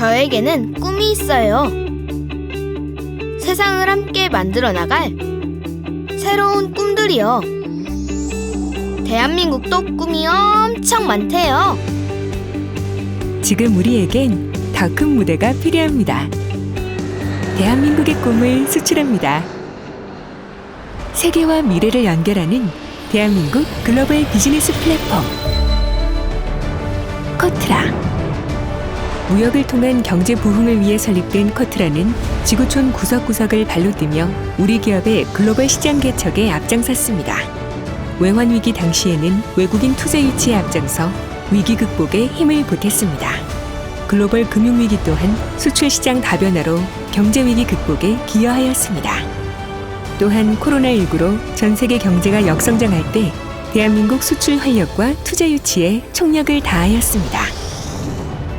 저에게는 꿈이 있어요. 세상을 함께 만들어 나갈 새로운 꿈들이요. 대한민국도 꿈이 엄청 많대요. 지금 우리에겐 더 큰 무대가 필요합니다. 대한민국의 꿈을 수출합니다. 세계와 미래를 연결하는 대한민국 글로벌 비즈니스 플랫폼 커트라 무역을 통한 경제 부흥을 위해 설립된 커트라는 지구촌 구석구석을 발로 뛰며 우리 기업의 글로벌 시장 개척에 앞장섰습니다. 외환 위기 당시에는 외국인 투자 유치에 앞장서 위기 극복에 힘을 보탰습니다. 글로벌 금융 위기 또한 수출 시장 다변화로 경제 위기 극복에 기여하였습니다. 또한 코로나19로 전 세계 경제가 역성장할 때 대한민국 수출 활력과 투자 유치에 총력을 다하였습니다.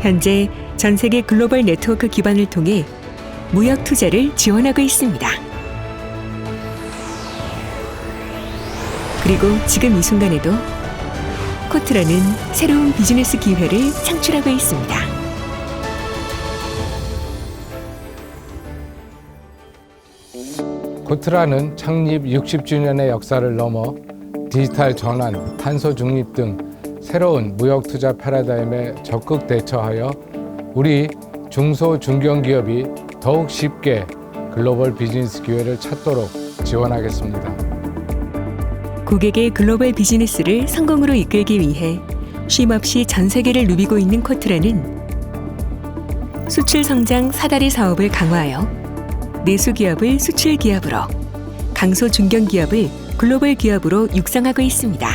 현재 전 세계 글로벌 네트워크 기반을 통해 무역 투자를 지원하고 있습니다. 그리고 지금 이 순간에도 코트라는 새로운 비즈니스 기회를 창출하고 있습니다. 코트라는 창립 60주년의 역사를 넘어 디지털 전환, 탄소 중립 등 새로운 무역 투자 패러다임에 적극 대처하여 우리 중소 중견 기업이 더욱 쉽게 글로벌 비즈니스 기회를 찾도록 지원하겠습니다. 고객의 글로벌 비즈니스를 성공으로 이끌기 위해 쉼없이 전 세계를 누비고 있는 코트라는 수출 성장 사다리 사업을 강화하여 내수 기업을 수출 기업으로, 강소 중견 기업을 글로벌 기업으로 육성하고 있습니다.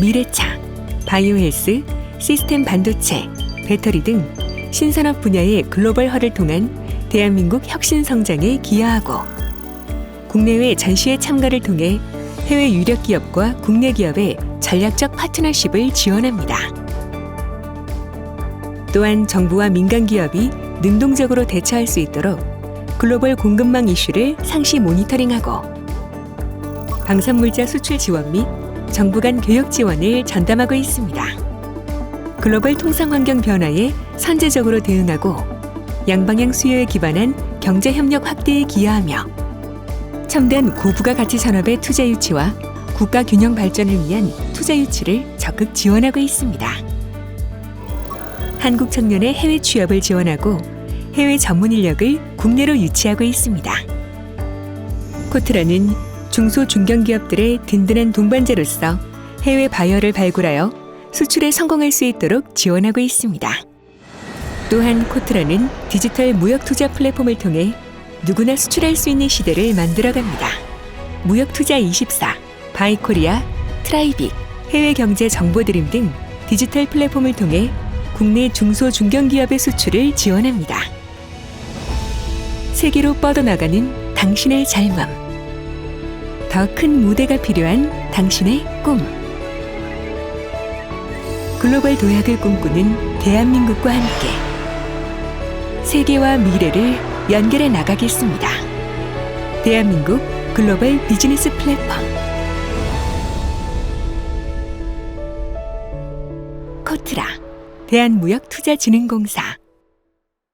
미래차, 바이오헬스, 시스템 반도체, 배터리 등 신산업 분야의 글로벌화를 통한 대한민국 혁신 성장에 기여하고 국내외 전시회 참가를 통해 해외 유력 기업과 국내 기업의 전략적 파트너십을 지원합니다. 또한 정부와 민간 기업이 능동적으로 대처할 수 있도록 글로벌 공급망 이슈를 상시 모니터링하고 방산물자 수출 지원 및 정부 간 교육 지원을 전담하고 있습니다. 글로벌 통상 환경 변화에 선제적으로 대응하고 양방향 수요에 기반한 경제 협력 확대에 기여하며 첨단 고부가 가치 산업의 투자 유치와 국가 균형 발전을 위한 투자 유치를 적극 지원하고 있습니다. 한국 청년의 해외 취업을 지원하고 해외 전문 인력을 국내로 유치하고 있습니다. 코트라는 중소 중견 기업들의 든든한 동반자로서 해외 바이어를 발굴하여 수출에 성공할 수 있도록 지원하고 있습니다. 또한 코트라는 디지털 무역 투자 플랫폼을 통해 누구나 수출할 수 있는 시대를 만들어갑니다. 무역 투자 24, 바이코리아, 트라이빅, 해외 경제 정보 드림 등 디지털 플랫폼을 통해 국내 중소 중견 기업의 수출을 지원합니다. 세계로 뻗어나가는 당신의 젊음. 더큰 무대가 필요한 당신의 꿈. 글로벌 도약을 꿈꾸는 대한민국과 함께 세계와 미래를 연결해 나가겠습니다. 대한민국 글로벌 비즈니스 플랫폼 코트라 대한무역투자진흥공사